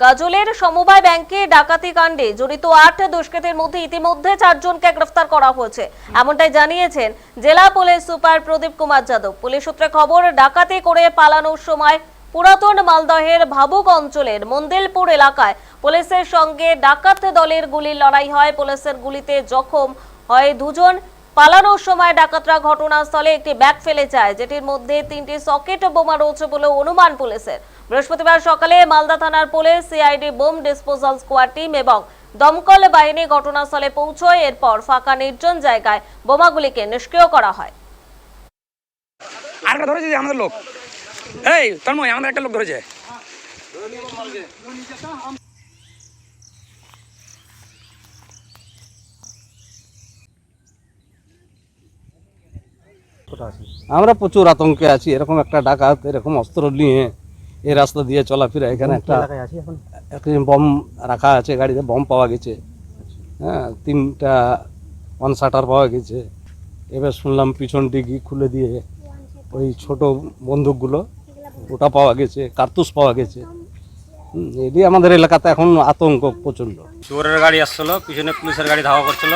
গাজলের সমবায় ব্যাংকে ডাকাতি কাণ্ডে জড়িত আট দুষ্কৃতীর মধ্যে ইতিমধ্যে চারজনকে গ্রেফতার করা হয়েছে। এমনটাই জানিয়েছেন জেলা police super Pradip Kumar Yadav. Police সূত্রে খবর, ডাকাতি করে পালানোর সময় পুরাতন মালদহের ভাবুক অঞ্চলের মন্দিলপুর এলাকায় পুলিশের সঙ্গে ডাকাত দলের গুলির লড়াই হয়। পুলিশের গুলিতে জখম হয় দুজন। পালানোর সময় ডাকাতরা ঘটনাস্থলে একটি ব্যাগ ফেলে যায়, যেটির মধ্যে তিনটি সকেট বোমা রয়েছে বলে অনুমান পুলিশের। বৃহস্পতিবার সকালে মালদা থানার police CID bomb disposal squad team এবং দমকল বাহিনী ঘটনাস্থলে পৌঁছয়। এরপর ফাঁকা নির্জন জায়গায় বোমাগুলিকে নিষ্ক্রিয় করা হয়। আর ধরেছে আমাদের লোক। এই তন্ময় আমাদের একটা লোক ধরেছে। আমরা প্রচুর আতঙ্কে আছি এরকম একটা ডাকাত এরকম অস্ত্র নিয়ে এই রাস্তা দিয়ে চলাফেরা এখানে একটা একটা বম রাখা আছে গাড়িতে বম পাওয়া গেছে। হ্যাঁ তিনটা ওয়ান শাটার পাওয়া গেছে। এবার শুনলাম পিছন ডিগি খুলে দিয়ে ওই ছোট বন্দুকগুলো ওটা পাওয়া গেছে কার্তুস পাওয়া গেছে। হুম, এটি আমাদের এলাকাতে এখন আতঙ্ক প্রচণ্ড। চোরের গাড়ি আসছিল পিছনে পুলিশের গাড়ি ধাওয়া করছিল।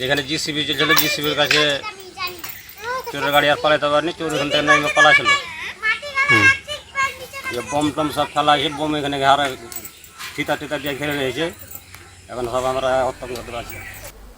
যেখানে জিসিবি চলছিল জিসিবির কাছে চোরের গাড়ি আর পালাতে পারেনি চোর এখান থেকে পালাছিল যে বম টম সব ফেলা আছে বম এখানে ঘেরা ফিতা টিতা দিয়ে ঘিরে রয়েছে। এখন সব আমরা অত্যন্ত আছি